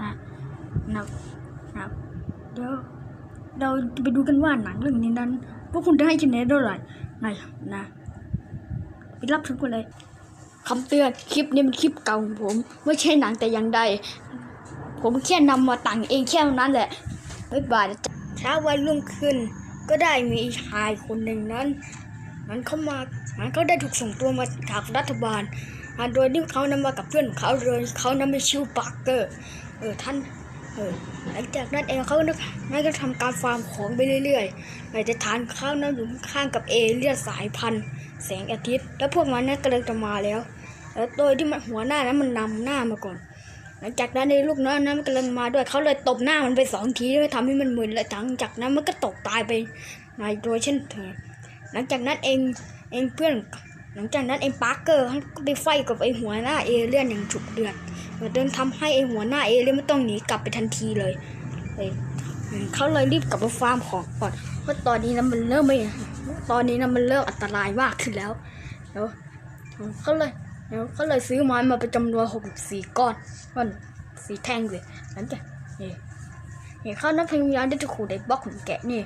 นะนะนะเดี๋ยวเราจะไปดูกันว่าหนังเรื่องนี้นั้นพวกคุณจะให้คะแนนเท่าไหร่นะนะไปรับชมกันเลยคำเตือนคลิปนี้เป็นคลิปเก่าของผมไม่ใช่หนังแต่อย่างใด ผมแค่นำมาตั้งเองแค่นั้นแหละบ๊ายบายนะจ๊ะเช้าวันรุ่งขึ้น ก็ได้มีชายคนหนึ่งนั้นนั้นเขามานั้นเขาได้ถูกส่งตัวมาจากรัฐบาลอ่าโดยที่เขานำมากับเพื่อนของเขาโดยเขานำไปชื่อปาร์เกอร์ เออท่านเออหลังจากนั้นเองเขานั่นก็ทำการฟาร์มของไปเรื่อยๆในจะทานข้าวนั้นอยู่ข้างกับเอเลี่ยนสายพันธุ์ แสงอาทิตย์ แล้วพวกมันนั้นกำลังจะมาแล้ว แล้วโดยที่มันหัวหน้านั้นมันนำหน้ามาก่อน หลังจากนั้นในลูกน้อยนั้นกำลังมาด้วยเขาเลยตบหน้ามันไปสองทีเพื่อทำให้มันมึนและหลังจากนั้นมันก็ตกตายไปในโดยเช่นเธอหลังจากนั้นเองเองเพื่อน หลังจากนั้นเองปาร์เกอร์ก็ไปไฟกับไอ้หัวหน้าเอเลี่ยนอย่างฉุกเดือดเดินทำให้ไอ้หัวหน้าเอเลี่ยนไม่ต้องหนีกลับไปทันทีเลยเขาเลยรีบกลับมาฟาร์มของก่อนเพราะตอนนี้นะมันเริ่มไม่ตอนนี้นะมันเริ่มอันตรายมากขึ้นแล้วแล้วเขาเลยแล้วเขาเลยซื้อไม้มาเป็นจำนวนหกสี่ก้อนก้อนสีแท่งเลยหลังจากนี่นี่เขานับพยายามที่จะขูดไอ้บล็อกของแกะนี่นี่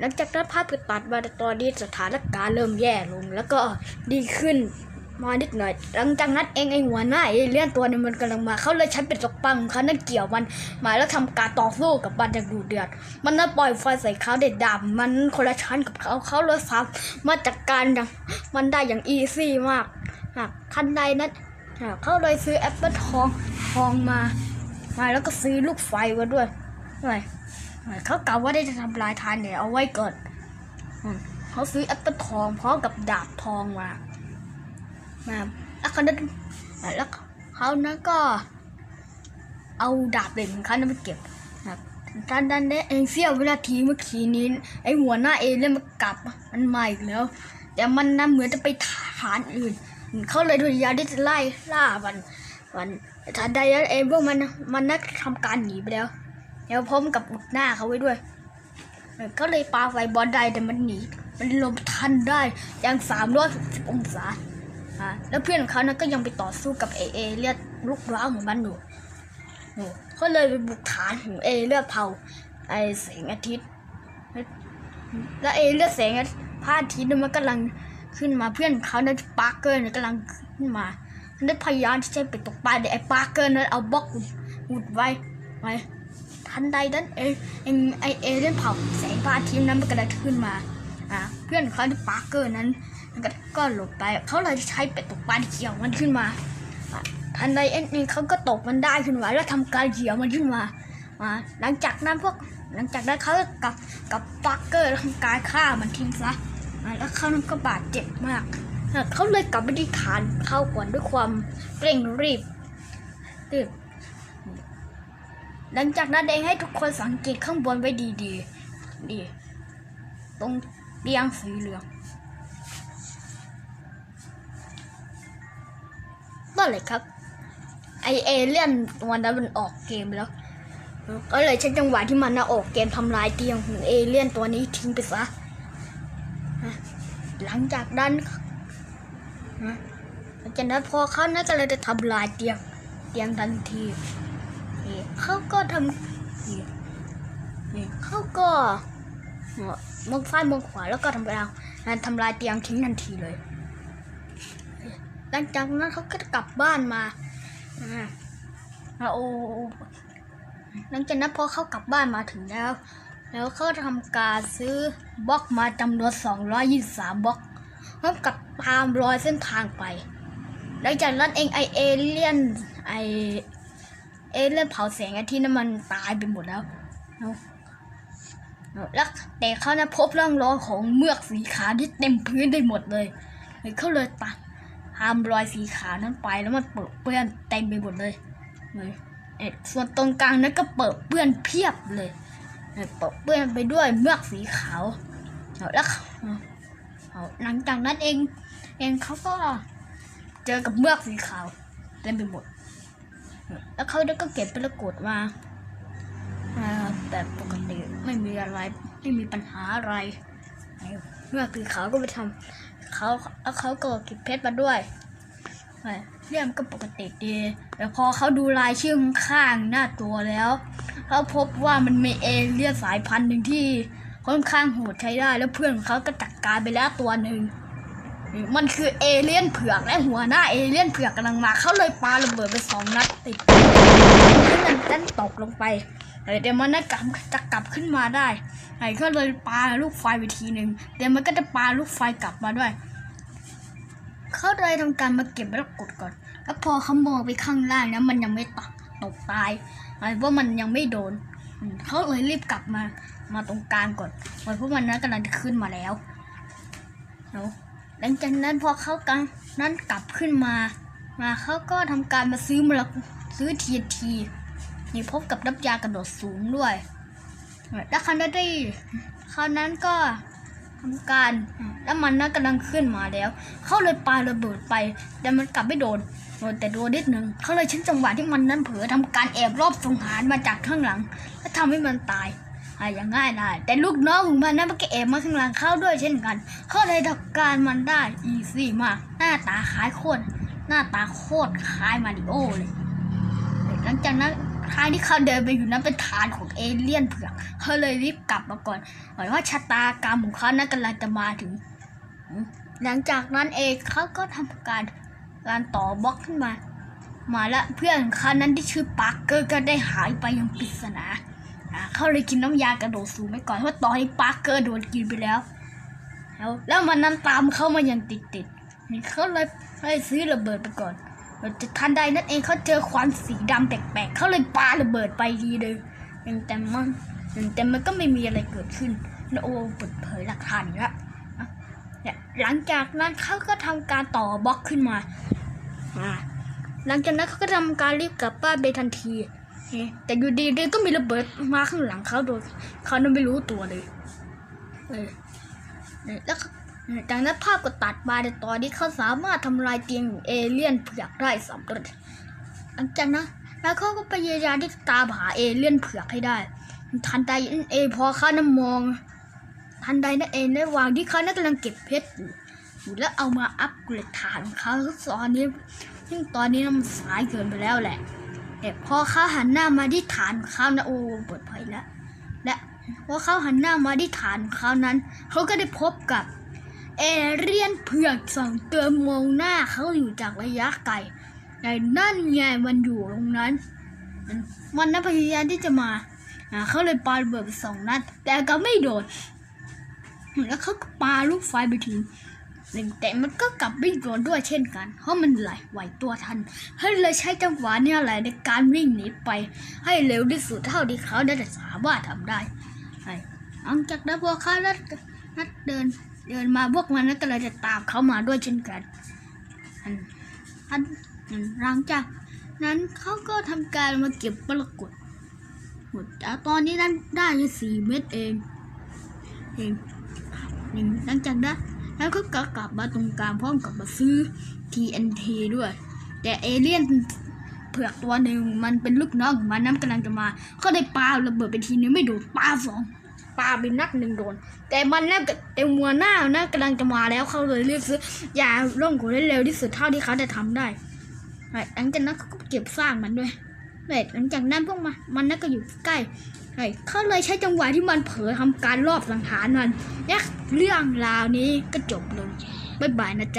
หลังจากนั้นภาพก็ตัดมาตอนนี้สถานการณ์เริ่มแย่ลง แล้วก็ดีขึ้นมานิดหน่อย หลังจากนั้นเองไอ้หัวหน้าเอเลี่ยนตัวนึงมันกำลังมา เขาเลยใช้เป็นตกปังเขานั่นเกี่ยวมันมาแล้วทำการต่อสู้กับมันอย่างดุเดือด มันน่าปล่อยไฟใส่เขาเด็ดดำมันคนละชั้นกับเขาเขาเลยสามมาจัดการอย่างมันได้อย่างอีซี่มากหากทันใดนั้นเขาเลยซื้อแอปเปิลทองทองมา มาแล้วก็ซื้อลูกไฟมาด้วยด้วย เขากล่าวว่าได้จะทำลายทานเนี่ยเอาไว้ก่อนเขาซื้อแอปเปิลทองพร้อมกับดาบทองมามาแล้วเขานั้นแล้วเขานั้นก็ เอาดาบเด็กของเขานั้นไปเก็บนะครับตอนนั้นเนี่ยเองเสี้ยววินาทีเมื่อกี้นี้ไอหัวหน้าเอเลี่นมันกลับมันมาอีกแล้ว แต่มันนะเหมือนจะไปฐานอื่น เขาเลยพยายามที่จะไล่ล่ามันมันทันใดนั้นเองพวกมันมันนักทำการหนีไปแล้ว แล้วพร้อมกับอุดหน้าเขาไว้ด้วย ก็เลยปาไฟบอลได้แต่มันหนี มันลบทันได้อย่างสามร้อยสิบองศาอ่าแล้วเพื่อนของเขานั้นก็ยังไปต่อสู้กับเอเอเลียดลูกร้าวของมันอยู่โอ้ก็เลยไปบุกฐานของเอเลียดเผาไอแสงอาทิตย์ แล้วเอเลียดแสงอาทิตย์พระอาทิตย์มันกำลังขึ้นมาเพื่อนเขานั้นปาร์เกอร์นั้นกำลังขึ้นมามันได้พยายามที่จะไปตกปลาแต่ไอ้ปาร์เกอร์นั้นเอาบล็อกอุดไว้ไว้ ทันใดนั้นเองเอไอเอเลี่ยนเผาแสงพระอาทิตย์นั้นมันกระดขึ้นมาอ่าเพื่อนเขาที่ปาร์เกอร์นั้นก็ก็หลบไปเขาเลยใช้เป็ดตกปลาเกี่ยวมันขึ้นมาทันใดเองเขาก็ตกมันได้ขึ้นมาแล้วทำการเกี่ยวมันขึ้นมาอ่าหลังจากนั้นพวกหลังจากนั้นเขาก็กับกับปาร์เกอร์ทำการฆ่ามันทิ้งซะอ่าแล้วเขานั้นก็บาดเจ็บมากเขาเลยกลับไปที่ฐานเข้าก่อนด้วยความเร่งรีบรีบ หลังจากนั้นเองให้ทุกคนสังเกตข้างบนไว้ดีๆดีตรงเตียงสีเหลืองนั่นเลยครับ ไอเอเลี่ยนตัวนั้นมันออกเกมแล้ว ก็เลยใช้จังหวะที่มันนะออกเกมทำลายเตียงของเอเลี่ยนตัวนี้ทิ้งไปซะหลังจากนั้นนะหลังจากนั้นพอเขาน่าก็เลยจะทำลายเตียงเตียงทันที เขาก็ทำเขาก็มองซ้ายมองขวาแล้วก็ทำการทำลายเตียงทิ้งทันทีเลย หลังจากนั้นเขาก็กลับบ้านมาอ่าแล้วโอ้หลังจากนั้นพอเขากลับบ้านมาถึงแล้ว แล้วเขาทำการซื้อบล็อกมาจำนวน223บล็อกพร้อมกับตามรอยเส้นทางไป หลังจากนั้นเองไอเอเลียนไอ เอะเรื่องเผาแสงอาทิตย์นั้นมันตายไปหมดแล้วเนอะแล้วแต่เขานะพบร่องรอยของเมือกสีขาวที่เต็มพื้นได้หมดเลยเลยเขาเลยตัดทำรอยสีขาวนั้นไปแล้วมันเปิดเปื้อนเต็มไปหมดเลยเลยเอ็ดส่วนตรงกลางนั้นก็เปิดเปื้อนเพียบเลยเปิดเปื้อนไปด้วยเมือกสีขาวแล้วหลังจากนั้นเอง เองเขาก็เจอกับเมือกสีขาวเต็มไปหมด แล้วเขาก็เก็บเป็นระกดมาอ่าแต่ปกติไม่มีอะไรไม่มีปัญหาอะไรเมื่อคือเขาก็ไปทำเขาแล้วเขาก็เก็บเพชรมาด้วยเรื่องก็ปกติดีแต่พอเขาดูรายชื่อข้างหน้าตัวแล้วเขาพบว่ามันมีเอเลี่ยนสายพันธุ์หนึ่งที่ค่อนข้างโหดใช้ได้ แล้วเพื่อนของเขาก็จัดการไปแล้วตัวหนึ่ง มันคือเอเลี่ยนเผือกและหัวหน้าเอเลี่ยนเผือกกำลังมา เขาเลยปาระเบิดไปสองนัดติดให้มันดันตกลงไปเดี๋ยวมันน่ากลับจะกลับขึ้นมาได้ไอ้ก็เลยปาลูกไฟไปทีหนึ่งเดี๋ยวมันก็จะปาลูกไฟกลับมาด้วย เขาเลยทำการมาเก็บแล้วกดก่อน แล้วพอเขามองไปข้างล่างนะมันยังไม่ตกตกตายหมายว่ามันยังไม่โดนเขาเลยรีบกลับมา มาตรงกลางก่อนเพราะมันนั้นกำลังจะขึ้นมาแล้วแล้ว หลังจากนั้นพอเขากันนั้นกลับขึ้นมา มาเขาก็ทำการมาซื้อมรกซื้อทีทีนี่พบกับน้ำยากระโดดสูงด้วย แล้วคราวนั้นได้คราวนั้นก็ทำการแล้วมันน่ากำลังขึ้นมาแล้ว เขาเลยปาระเบิดไป แต่มันกลับไม่โดนโดนแต่โดนนิดหนึ่งเขาเลยใช้จังหวะที่มันนั้นเผลอทำการแอบรอบสังหารมาจากข้างหลัง แล้วทำให้มันตาย อะอย่างง่ายได้ แต่ลูกน้องของมันนั้นมันก็แอบมาข้างหลังเข้าด้วยเช่นกัน เขาเลยทำการมันได้อีซี่มาก หน้าตาคล้ายโคตรหน้าตาโคตรคล้ายมาริโอเลย หลังจากนั้นทางที่เขาเดินไปอยู่นั้นเป็นฐานของเอเลี่ยนเผือกเขาเลยรีบกลับมาก่อนหมายว่าชะตากรรมของเขานั้นกำลังจะมาถึง หลังจากนั้นเองเขาก็ทำการการต่อบล็อกขึ้นมา มาแล้วเพื่อนของเขานั้นที่ชื่อปาร์เกอร์ก็ได้หายไปอย่างปริศนา เขาเลยกินน้ำยากระโดดสูงไปก่อนเพราะตอนนี้ปาร์เกอร์โดนกินไปแล้ว แล้วแล้วมันนั้นตามเข้ามาอย่างติดติดนี่เขาเลยให้ซื้อระเบิดไปก่อนแต่ทันใดนั้นเองเขาเจอควันสีดำแปลกๆเขาเลยปาระเบิดไปดีเลยแต่มันแต่มันก็ไม่มีอะไรเกิดขึ้นแล้วโอ้เปิดเผยหลักฐานแล้วหลังจากนั้นเขาก็ทำการต่อบล็อกขึ้นมา หลังจากนั้นเขาก็ทำการรีบกลับบ้านไปทันที แต่อยู่ดีๆก็มีระเบิดมาข้างหลังเขาโดยเขาไม่รู้ตัวเลย เออเนี่ยแล้วจากนั้นภาพก็ตัดมาในตอนที่เขาสามารถทำลายเตียงเอเลี่ยนเผือกได้สำเร็จหลังจากนั้นแล้วเขาก็พยายามที่จะตามหาเอเลี่ยนเผือกให้ได้ ทันใดนั้นเอพอเขานั้นมอง ทันใดนั่นเองในระหว่างที่เขานั้นกำลังเก็บเพชรอยู่อยู่แล้วเอามาอัปเกรดฐานของเขาตอนนี้ซึ่งตอนนี้มันสายเกินไปแล้วแหละ แต่พอเขาหันหน้ามาที่ฐานเขานะโอ้เปิดเผยแล้วและพอเขาหันหน้ามาที่ฐานเขานั้น เขาก็ได้พบกับเอเรียนเผือกสองตัวมองหน้าเขาอยู่จากระยะไกลแต่นั่นไงมันอยู่ตรงนั้น มันน่ะพยายามที่จะมาเขาเลยปาระเบิดสองนัด แต่ก็ไม่โดนแล้วเขาก็ปาลูกไฟไปถึง แต่มันก็กลับไม่งโดนด้วยเช่นกัน เพราะมันไหลไหวตัวทันเขาเลยใช้จังหวะเนี้แหละในการวิ่งหนีไป ให้เร็วที่สุดเท่าที่เขาได้สามารถทำได้หลังจากนั้นพวกเขานัดนัดเดินเดินมาพวกมันนั้นก็เลยจะตามเขามาด้วยเช่นกันอันอันหลังจากนั้นเขาก็ทำการมาเก็บมรกตหมดแต่ตอนนี้นั้นได้แค่สี่เม็ดเองเองหลังจากนั้น แล้วก็กลับมาตรงกลางพร้อมกับมาซื้อ TNT ด้วย แต่เอเลี่ยนเผือกตัวหนึ่งมันเป็นลูกน้องของมันน้ำกำลังจะมา ก็ได้ปาระเบิดไปทีนึงไม่โดนปาสองปาไปนัดหนึ่งโดน แต่มันน่าแต่มัวหน้าน่ากำลังจะมาแล้วเขาเลยเรียกซื้อยาล่องหัวได้เร็วที่สุดเท่าที่เขาจะทำได้หลังจากนั้นเขาก็เก็บสร้างมันด้วย หลังจากนั้นพวกมันมันน่าก็อยู่ใกล้เขาเลยใช้จังหวะที่มันเผลอทำการรอบสังหารมันเนี่ยเรื่องราวนี้ก็จบลงบ๊ายบายนะจ๊ะ